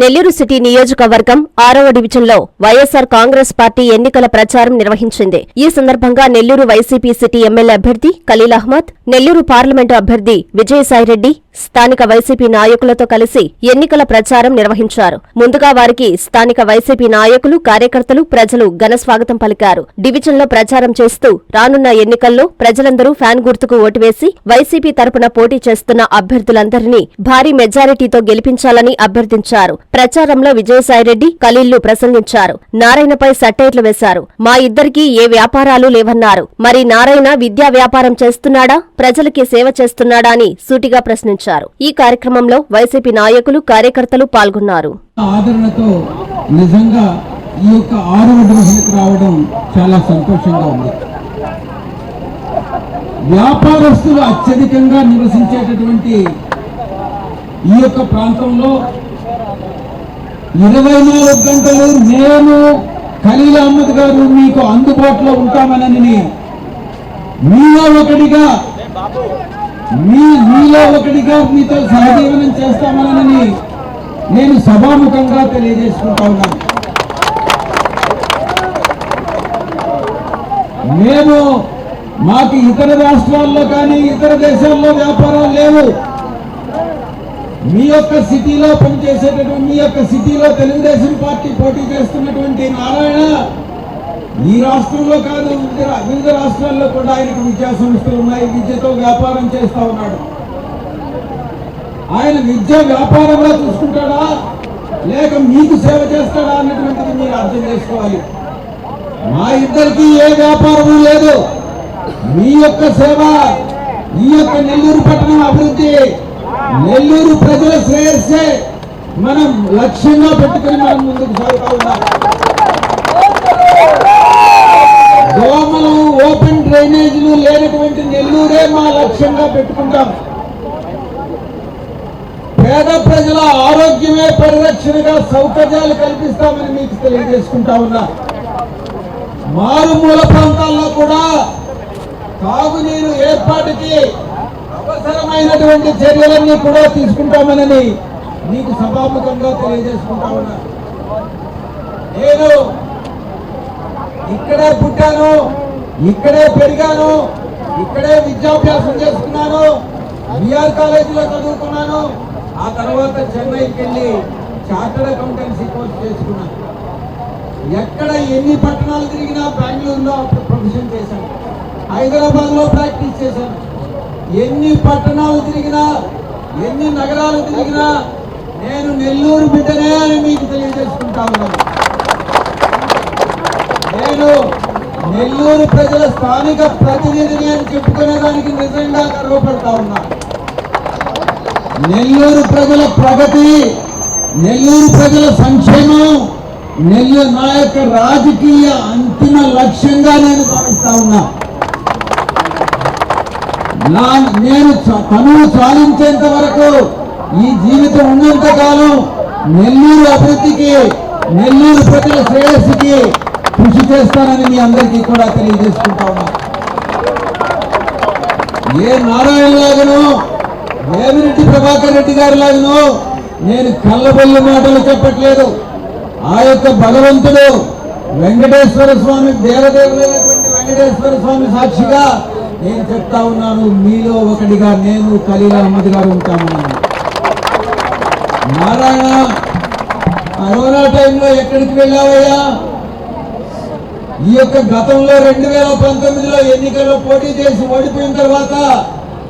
Nellore city నియోజకవర్గం ఆరవ డివిజన్లో వైఎస్సార్ కాంగ్రెస్ పార్టీ ఎన్నికల ప్రచారం నిర్వహించింది. ఈ సందర్భంగా నెల్లూరు వైసీపీ సిటీ ఎమ్మెల్యే అభ్యర్థి ఖలీల్ అహ్మద్ నెల్లూరు పార్లమెంటు అభ్యర్థి విజయసాయిరెడ్డి స్థానిక వైసీపీ నాయకులతో కలిసి ఎన్నికల ప్రచారం నిర్వహించారు. ముందుగా వారికి స్థానిక వైసీపీ నాయకులు కార్యకర్తలు ప్రజలు ఘన స్వాగతం పలికారు. డివిజన్లో ప్రచారం చేస్తూ రానున్న ఎన్నికల్లో ప్రజలందరూ ఫ్యాన్ గుర్తుకు ఓటు వేసి వైసీపీ తరపున పోటీ చేస్తున్న అభ్యర్థులందరినీ భారీ మెజారిటీతో గెలిపించాలని అభ్యర్థించారు. ప్రచారంలో విజయసాయిరెడ్డి ఖలీల్లు ప్రసంగించారు. నారాయణపై సట్టైర్లు వేశారు. మా ఇద్దరికీ ఏ వ్యాపారాలు లేవన్నారు. మరి నారాయణ విద్యా వ్యాపారం చేస్తున్నాడా? ప్రజలకి సేవ చేస్తున్నాడా? అని సూటిగా ప్రశ్నించారు. ఈ కార్యక్రమంలో వైసీపీ నాయకులు కార్యకర్తలు పాల్గొన్నారు. ఆదరణతో నిజంగా ఈ యొక్క ఆరవ డివిజన్కి రావడం చాలా సంతోషంగా ఉంది. వ్యాపారస్తులు అత్యధికంగా నివసించేటటువంటి ఈ యొక్క ప్రాంతంలో ఇరవై నాలుగు గంటలు నేను ఖలీల్ అహ్మద్ గారు మీకు అందుబాటులో ఉంటామనని మీలో ఒకటిగా మీ మీలో ఒకటిగా మీతో సహజీవనం చేస్తామనని నేను సభాముఖంగా తెలియజేసుకుంటా ఉన్నాను. మేము మాకు ఇతర రాష్ట్రాల్లో కానీ ఇతర దేశాల్లో వ్యాపారాలు లేవు. మీ యొక్క సిటీలో పనిచేసేటటువంటి మీ యొక్క సిటీలో తెలుగుదేశం పార్టీ పోటీ చేస్తున్నటువంటి నారాయణ ఈ రాష్ట్రంలో కాదు వివిధ వివిధ రాష్ట్రాల్లో కూడా ఆయనకు విద్యా సంస్థలు ఉన్నాయి. విద్యతో వ్యాపారం చేస్తా ఉన్నాడు. ఆయన విద్య వ్యాపారంగా చూసుకుంటాడా? లేక మీకు సేవ చేస్తాడా అన్నటువంటిది మీరు అర్థం చేసుకోవాలి. మా ఇద్దరికి ఏ వ్యాపారము లేదు. మీ యొక్క సేవ ఈ యొక్క నెల్లూరు పట్టణం అభివృద్ధి. నెల్లూరు ప్రజల శ్రేయస్సే మనం లక్ష్యంగా పెట్టుకుని మనం ముందుకు సాగుతా ఉన్నాం. ఓపెన్ డ్రైనేజీలు లేనటువంటి నెల్లూరే మా లక్ష్యంగా పెట్టుకుంటాం. పేద ప్రజల ఆరోగ్యమే పరిరక్షణగా సౌకర్యాలు కల్పిస్తామని మీకు తెలియజేసుకుంటా ఉన్నా. మారుమూల ప్రాంతాల్లో కూడా తాగునీరు ఏర్పాటుకి అవసరమైనటువంటి చర్యలన్నీ కూడా తీసుకుంటామనని మీకు సభాముఖంగా తెలియజేసుకుంటా ఉన్నా. నేను ఇక్కడే పుట్టాను. ఇక్కడే పెరిగాను ఇక్కడే విద్యాభ్యాసం చేసుకున్నాను బిఆర్ కాలేజీలో చదువుకున్నాను. ఆ తర్వాత చెన్నైకి వెళ్ళి చార్టర్డ్ అకౌంటెన్సీ కోర్స్ చేసుకున్నాను. ఎక్కడ ఎన్ని పట్టణాలు తిరిగినా బెంగళూరులో ప్రొఫెషన్ చేశాను. హైదరాబాద్లో ప్రాక్టీస్ చేశాను. ఎన్ని పట్టణాలు తిరిగినా ఎన్ని నగరాలు తిరిగినా నేను నెల్లూరు బిడ్డనే అని మీకు తెలియజేసుకుంటా ఉన్నాను. నేను నెల్లూరు ప్రజల స్థానిక ప్రతినిధిని అని చెప్పుకునేదానికి నిజంగా గర్వపడతా ఉన్నా. నెల్లూరు ప్రజల ప్రగతి నెల్లూరు ప్రజల సంక్షేమం నెల్లూరు నా యొక్క రాజకీయ అంతిమ లక్ష్యంగా నేను భావిస్తా ఉన్నా. నా నేను తనువు సాధించేంత వరకు ఈ జీవితం ఉన్నంత కాలం నెల్లూరు అభివృద్ధికి నెల్లూరు ప్రజల శ్రేయస్సుకి కృషి చేస్తానని మీ అందరికీ కూడా తెలియజేసుకుంటా ఉన్నా. ఏ నారాయణ లాగను రేవిరెడ్డి ప్రభాకర్ రెడ్డి గారి లాగను నేను కళ్ళబొల్లి మాటలు చెప్పట్లేదు. ఆ యొక్క భగవంతుడు వెంకటేశ్వర స్వామి దేవదేవులైనటువంటి వెంకటేశ్వర స్వామి సాక్షిగా నేను చెప్తా ఉన్నాను. మీలో ఒకటిగా నేను ఖలీల్ అహ్మద్ గారు ఉంటామన్నాను నారాయణ కరోనా టైంలో ఎక్కడికి వెళ్ళావయ్యా? ఈ యొక్క గతంలో రెండు వేల పంతొమ్మిదిలో ఎన్నికల్లో పోటీ చేసి ఓడిపోయిన తర్వాత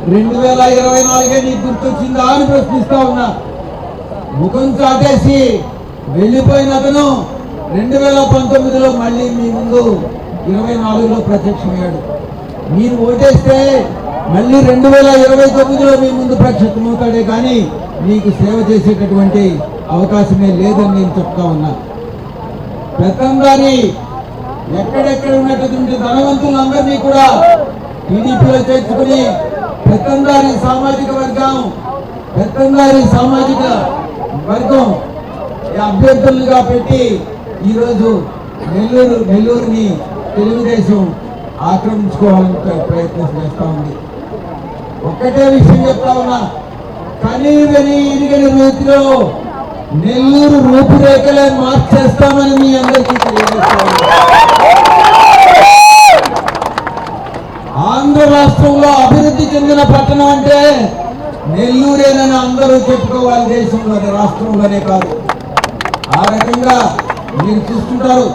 రెండు వేల ఇరవై నాలుగే నీకు గుర్తొచ్చిందా అని ప్రశ్నిస్తా ఉన్నా. ముఖం చాటేసి వెళ్ళిపోయిన అతను రెండు వేల పంతొమ్మిదిలో మళ్ళీ మీ ముందు ఇరవై నాలుగులో ప్రత్యక్షమయ్యాడు. మీరు ఓటేస్తే మళ్ళీ రెండు వేల ఇరవై తొమ్మిదిలో మీ ముందు ప్రత్యక్షమవుతాడే కానీ మీకు సేవ చేసేటటువంటి అవకాశమే లేదని నేను చెప్తా ఉన్నా. పెత్తందారి ఎక్కడెక్కడ ఉన్నటువంటి ధనవంతులందరినీ కూడా టీడీపీలో చేర్చుకుని పెత్తందారి సామాజిక వర్గం పెత్తందారి సామాజిక వర్గం అభ్యర్థులుగా పెట్టి ఈరోజు నెల్లూరు నెల్లూరుని తెలుగుదేశం ఆక్రమించుకోవాలని ప్రయత్నం చేస్తా ఉంది. ఒక్కటే విషయం చెప్తా ఉన్నా కనీ విని ఇరిగని రీతిలో నెల్లూరు రూపురేఖలే మార్చేస్తామని మీ అందరికీ తెలియజేస్తాను ఆంధ్ర రాష్ట్రంలో అభివృద్ధి చెందిన పట్టణం అంటే నెల్లూరేనని అందరూ చెప్పుకోవాలి దేశంలోనే రాష్ట్రంలోనే కాదు. ఆ రకంగా మీరు చూస్తుంటారు.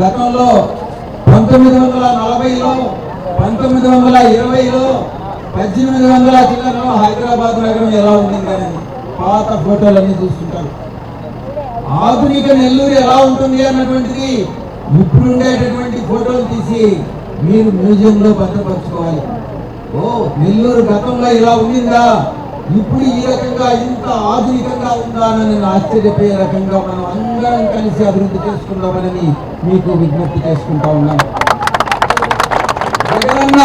గతంలో పంతొమ్మిది వందల నలభైలో పంతొమ్మిది వందల ఇరవైలో పద్దెనిమిది వందల చిల్లరలో హైదరాబాద్ నగరం ఎలా ఉండిందని పాత ఫోటోలన్నీ చూస్తుంటారు. ఆధునిక నెల్లూరు ఎలా ఉంటుంది అన్నటువంటిది ఇప్పుడు ఉండేటటువంటి ఫోటోలు తీసి మీరు మ్యూజియంలో భద్రపరచుకోవాలి. ఓ నెల్లూరు గతంలో ఇలా ఉండిందా? ఇప్పుడు ఈ రకంగా ఇంత ఆధునికంగా ఉందా అని నేను ఆశ్చర్యపోయే రకంగా మనం అందరం కలిసి అభివృద్ధి చేసుకుందామని మీకు విజ్ఞప్తి చేసుకుంటా ఉన్నాను. జగనన్న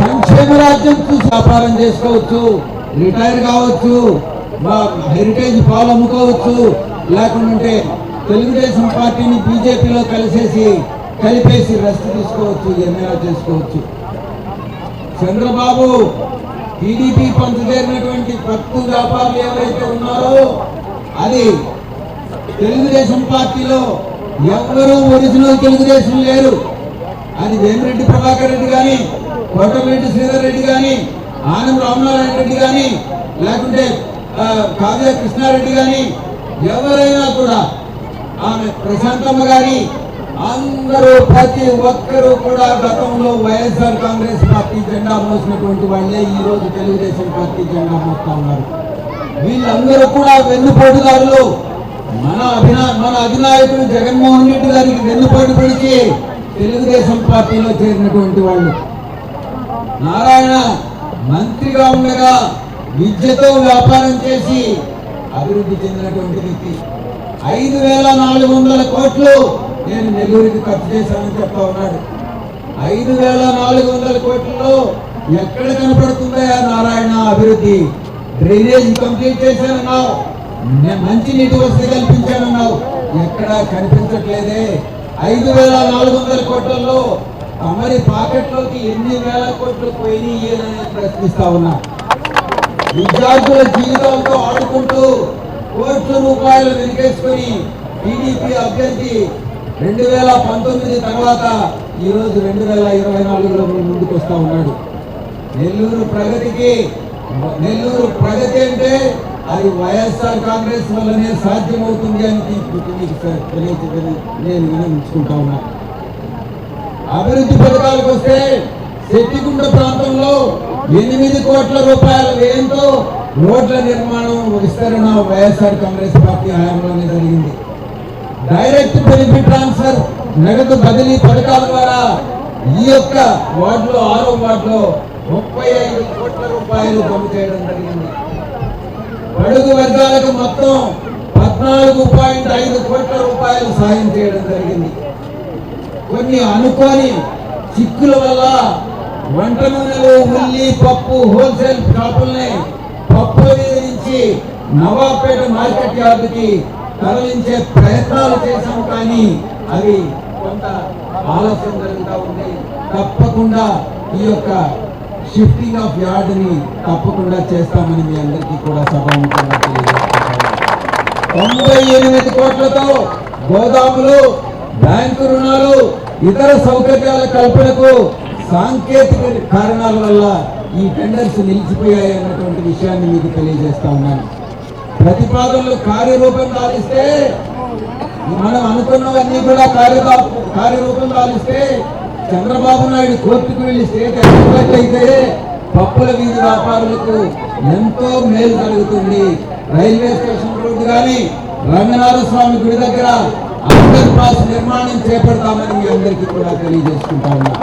సంక్షేమ రాజ్యం చూసి వ్యాపారం చేసుకోవచ్చు రిటైర్ కావచ్చు మా హెరిటేజ్ పాలు అమ్ముకోవచ్చు లేకుంటే తెలుగుదేశం పార్టీని బీజేపీలో కలిసేసి కలిపేసి రెస్ట్ తీసుకోవచ్చు ఏమైనా చేసుకోవచ్చు. చంద్రబాబు టీడీపీ పంచుచేరినటువంటి పత్తు వ్యాపారులు ఎవరైతే ఉన్నారో అది తెలుగుదేశం పార్టీలో ఎవరూ ఒరిజినల్ తెలుగుదేశం లేరు. అది వేమిరెడ్డి ప్రభాకర్ రెడ్డి కానీ కోటమిరెడ్డి శ్రీధర్ రెడ్డి కానీ ఆనం రామనారాయణ రెడ్డి కానీ లేకుంటే కావ్య కృష్ణారెడ్డి కానీ ఎవరైనా కూడా ఆమె ప్రశాంతమ్మ గారి అందరూ ప్రతి ఒక్కరూ కూడా గతంలో వైఎస్ఆర్ కాంగ్రెస్ పార్టీ జెండా మోసినటువంటి వాళ్ళే ఈ రోజు తెలుగుదేశం పార్టీ జెండా మోస్తా ఉన్నారు. వీళ్ళందరూ కూడా వెన్నుపోటుదారులు. మన అభినా మన అధినాయకుడు జగన్మోహన్ రెడ్డి గారికి వెన్నుపోటు పడిచి తెలుగుదేశం పార్టీలో చేరినటువంటి వాళ్ళు. నారాయణ మంత్రిగా ఉండగా విద్యతో వ్యాపారం చేసి అభివృద్ధి చెందినటువంటి వ్యక్తి. ఐదు వేల నాలుగు వందల కోట్లు నేను నెల్లూరుకి ఖర్చు చేశానని చెప్తా ఉన్నాడు. ఐదు వేల నాలుగు వందల కోట్లలో ఎక్కడ కనపడుతుందా నారాయణ అభివృద్ధి. డ్రైనేజ్ కంప్లీట్ చేశానన్నావు. మంచి నీటి వసతి కల్పించానన్నావు. ఎక్కడ కనిపించట్లేదే. ఐదు వేల నాలుగు వందల కోట్లలో తమరి పాకెట్లోకి ఎన్ని వేల కోట్లు పోయినాయి అని ప్రశ్నిస్తా ఉన్నా. విద్యార్థుల జీవితాలతో ఆడుకుంటూ కోట్ల రూపాయలు వెనకేసుకొని టీడీపీ అభ్యర్థి రెండు వేల పంతొమ్మిది తర్వాత ఈ రోజు రెండు వేల ఇరవై నాలుగులో ముందుకు వస్తూ ఉన్నాడు. నెల్లూరు ప్రగతికి నెల్లూరు ప్రగతి అంటే అది వైఎస్ఆర్ కాంగ్రెస్ వల్లనే సాధ్యమవుతుంది అని మీకు తెలియచేదని నేను వినమించుకుంటా ఉన్నా. అభివృద్ధి పథకాలకు వస్తే శెట్టిగుండ ప్రాంతంలో ఎనిమిది కోట్ల రూపాయల వ్యయంతో రోడ్ల నిర్మాణం విస్తరణ వైఎస్ఆర్ కాంగ్రెస్ పార్టీ హయాంలోనే జరిగింది. డైరెక్ట్ బెనిఫిట్ ట్రాన్స్ఫర్ నగదు బదిలీ పథకాల ద్వారా ఈ యొక్క వార్డులో ఆరో వార్డులో ముప్పై ఐదు కోట్ల రూపాయలు జమ చేయడం జరిగింది. బడుగు వర్గాలకు మొత్తం పద్నాలుగు పాయింట్ ఐదు కోట్ల రూపాయలు సాయం చేయడం జరిగింది. కొన్ని అనుకోని చిక్కుల వల్ల వంట నూనెలు ఉల్లి పప్పు హోల్సేల్ షాపుల్ని పప్పు నుంచి నవాబ్పేట మార్కెట్ యార్డుకి తరలించే ప్రయత్నాలు చేశాం కానీ అవి కొంత ఆలస్యం జరుగుతూ ఉంది తప్పకుండా ఈ యొక్క షిఫ్టింగ్ ఆఫ్ యార్డ్ని తప్పకుండా చేస్తామని మీ అందరికీ కూడా సభాముఖంగా తెలియజేస్తున్నాను. తొంభై ఎనిమిది కోట్లతో గోదాములు బ్యాంకు రుణాలు ఇతర సౌకర్యాల కల్పనకు సాంకేతిక కారణాల వల్ల ఈ టెండర్స్ నిలిచిపోయాయి అన్నటువంటి విషయాన్ని మీకు తెలియజేస్తా ఉన్నాను. ప్రతిపాదనలు కార్యరూపం దాలిస్తే మనం అనుకున్నవన్నీ కూడా కార్యదా కార్యరూపం దాలిస్తే చంద్రబాబు నాయుడు కోర్టుకు వెళ్ళి స్టేట్ అయితే పప్పుల వీధి వ్యాపారులకు ఎంతో మేలు జరుగుతుంది. రైల్వే స్టేషన్ రోడ్డు కానీ రంగనాథ స్వామి గుడి దగ్గర అండర్ పాస్ నిర్మాణం చేపడతామని మీ అందరికీ కూడా తెలియజేసుకుంటా ఉన్నా.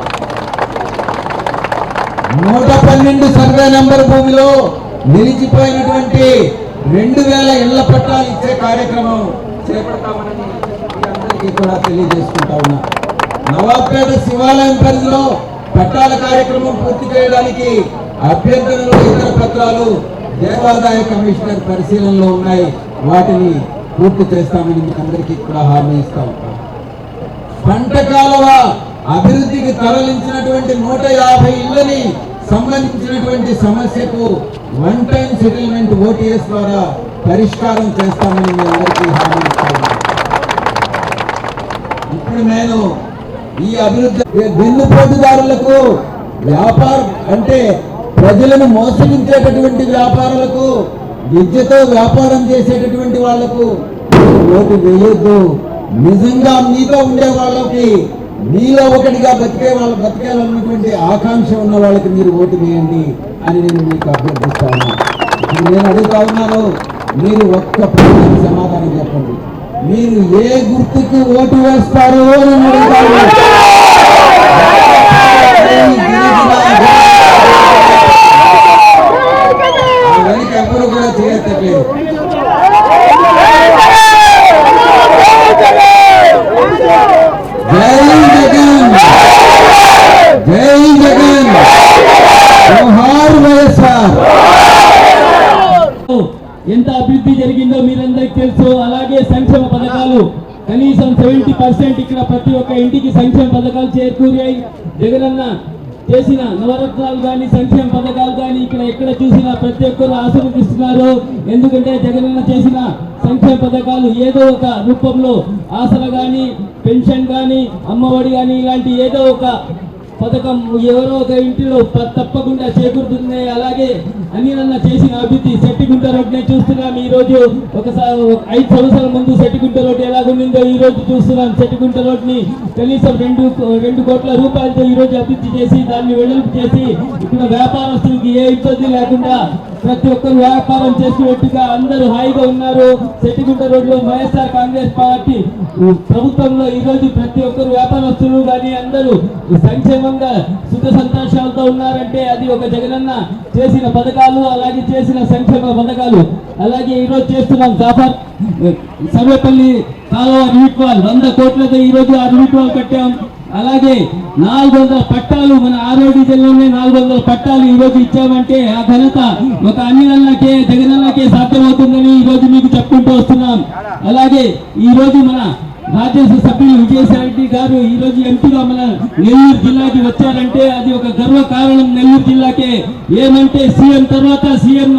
నూట పన్నెండు సర్వే నంబర్ భూమిలో నిలిచిపోయినటువంటి రెండు వేల ఇళ్ళ పట్టాలు ఇచ్చే కార్యక్రమం చేపడతామని అందరికీ కూడా తెలియజేసుకుంటా ఉన్నా. నవాబ్పేట శివాలయం పరిధిలో పట్టాల కార్యక్రమం పూర్తి చేయడానికి అభ్యర్థనలు ఇతర పత్రాలు దేవాదాయ కమిషనర్ పరిశీలనలో ఉన్నాయి. వాటిని పూర్తి చేస్తామని మీకు అందరికీ కూడా హామీ ఇస్తా ఉంటాం. పంట కాలువ అభివృద్ధికి తరలించినటువంటి నూట యాభై ఇళ్ళని సంబంధించినటువంటి సమస్యకు వన్ టైం సెటిల్మెంట్ ఓటీఎస్ ద్వారా పరిష్కారం చేస్తామని మీ అందరికీ హామీ ఇప్పుడు నేను ఈ అభివృద్ధి వెన్నుపోటుదారులకు వ్యాపారం అంటే ప్రజలను మోసగించేటటువంటి వ్యాపారులకు విద్యతో వ్యాపారం చేసేటటువంటి వాళ్ళకు ఓటు వేయొద్దు. నిజంగా మీతో ఉండే వాళ్ళకి మీలో ఒకటిగా బతికే వాళ్ళు బతికేయాలన్నటువంటి ఆకాంక్ష ఉన్న వాళ్ళకి మీరు ఓటు వేయండి అని నేను మీకు అభ్యర్థిస్తాను నేను అడుగుతా ఉన్నాను మీరు ఒక్క ప్రశ్నకు సమాధానం చెప్పండి. మీరు ఏ గుర్తుకి ఓటు వేస్తారు నేను అడుగుతా వెనక ఎవరు కూడా చేయట్లేదు జై జగన్ జై జగన్ జోహార్ వైఎస్ఆర్ ఎంత అభివృద్ధి జరిగిందో మీరందరికీ తెలుసు. అలాగే సంక్షేమ పథకాలు. కనీసం సెవెంటీ పర్సెంట్ ఇక్కడ ప్రతి ఒక్క ఇంటికి సంక్షేమ పథకాలు చేకూరాయి. జగనన్న చేసిన నవరత్నాలు కానీ సంక్షేమ పథకాలు కానీ ఇక్కడ ఎక్కడ చూసినా ప్రతి ఒక్కరు ఆశీర్వదిస్తున్నారు. ఎందుకంటే జగనన్న చేసిన సంక్షేమ పథకాలు ఏదో ఒక రూపంలో ఆశలు కానీ పెన్షన్ కానీ అమ్మఒడి కానీ ఇలాంటి ఏదో ఒక పథకం ఎవరో ఒక ఇంటిలో తప్పకుండా చేకూరుతుంది. అలాగే అనిలన్న చేసిన అభివృద్ధి సెట్టిగుంట రోడ్నే చూస్తున్నాం. ఈ రోజు ఒకసారి ఐదు సంవత్సరాల ముందు సెట్టిగుంట రోడ్ ఎలాగుండిందో ఈ రోజు చూస్తున్నాం. సెట్టిగుంట రోడ్డుని కనీసం రెండు రెండు కోట్ల రూపాయలతో ఈ రోజు అభివృద్ధి చేసి దాన్ని వెడల్పు చేసి ఇక్కడ వ్యాపారస్తులకి ఏ ఇబ్బంది లేకుండా ప్రతి ఒక్కరు వ్యాపారం చేసినట్టుగా అందరూ హాయిగా ఉన్నారు. సెట్టిగుంట రోడ్లో వైఎస్ఆర్ కాంగ్రెస్ పార్టీ. ప్రభుత్వంలో ఈరోజు ప్రతి ఒక్కరు వ్యాపారస్తులు కానీ అందరూ సంక్షేమంగా సుఖ సంతోషాలతో ఉన్నారంటే అది ఒక జగనన్న చేసిన పథకాలు అలాగే చేసిన సంక్షేమ పథకాలు. అలాగే ఈరోజు చేస్తున్నాం సాఫర్ సర్వేపల్లి కాలువ రీట్ వాల్. వంద కోట్లతో ఈరోజు ఆ రీట్ వాల్ కట్టాం. అలాగే నాలుగు వందల పట్టాలు మన ఆరోడి జిల్లాలోనే నాలుగు వందల పట్టాలు ఈ రోజు ఇచ్చామంటే ఆ ఘనత ఒక అన్నిలన్నకే జగనన్నకే సాధ్యమవుతుందని ఈ రోజు మీకు చెప్పుకుంటూ వస్తున్నాం. అలాగే ఈ రోజు మన రాజ్యసభ సభ్యులు విజయసాయిరెడ్డి గారు ఈ రోజు ఎంపీగా మన నెల్లూరు జిల్లాకి వచ్చారంటే అది ఒక గర్వ కారణం నెల్లూరు జిల్లాకే ఏమంటే సీఎం తర్వాత సీఎం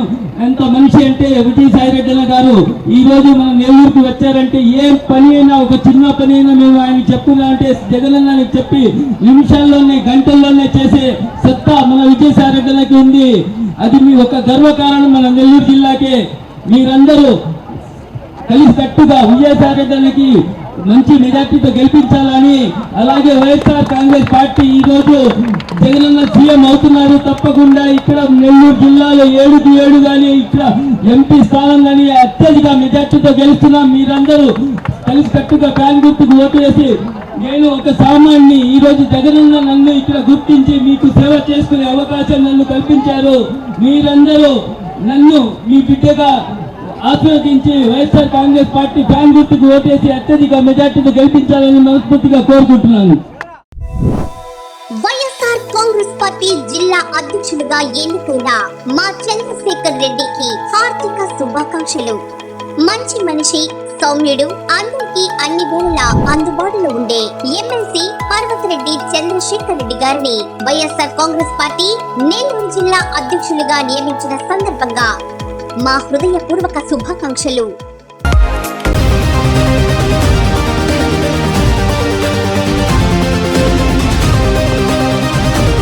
ఎంత మనిషి అంటే విజయసాయి సాయిరెడ్డి గారు ఈ రోజు మన నెల్లూరుకు వచ్చారంటే ఏ పని అయినా ఒక చిన్న పని అయినా మేము ఆయన చెప్పున్నా అంటే జగనన్నని చెప్పి నిమిషాల్లోనే గంటల్లోనే చేసే సత్తా మన విజయసాయిరెడ్డి ఉంది. అది మీ ఒక గర్వ కారణం మన నెల్లూరు జిల్లాకే. మీరందరూ కలిసికట్టుగా కట్టుగా మంచి మెజార్టీతో గెలిపించాలని అలాగే వైఎస్ఆర్ కాంగ్రెస్ పార్టీ ఈ రోజు జగనన్న సీఎం అవుతున్నారు. తప్పకుండా ఇక్కడ నెల్లూరు జిల్లాలో ఏడుకు ఏడు కానీ ఇక్కడ ఎంపీ స్థానం కానీ అత్యధిక మెజార్టీతో గెలుస్తున్నాం. మీరందరూ కలిసి కట్టుగా ఫ్యాన్ గుర్తుకు ఓటు వేసి నేను ఒక సామాన్ని ఈ రోజు జగనన్న నన్ను ఇక్కడ గుర్తించి మీకు సేవ చేసుకునే అవకాశం నన్ను కల్పించారు. మీరందరూ నన్ను మీ బిడ్డగా ఆస్వాదించి వైఎస్ఆర్ కాంగ్రెస్ పార్టీ ఫ్యాన్ గుర్తుకు ఓటేసి అత్యధిక మెజార్టీతో గెలిపించాలని మనస్ఫూర్తిగా కోరుకుంటున్నాను. వైఎస్ఆర్ కాంగ్రెస్ పార్టీ జిల్లా అధ్యక్షులుగా ఎన్నుకున్న మా చంద్రశేఖర్ రెడ్డికి హార్దిక శుభాకాంక్షలు. మంచి మనిషి సౌమ్యుడు అందరికీ అన్ని వేళలా అందుబాటులో ఉండే ఎమ్మెల్సీ పర్వతరెడ్డి చంద్రశేఖర్ రెడ్డి గారిని వైఎస్ఆర్ కాంగ్రెస్ పార్టీ నెల్లూరు జిల్లా అధ్యక్షులుగా నియమించిన సందర్భంగా మా హృదయపూర్వక శుభాకాంక్షలు.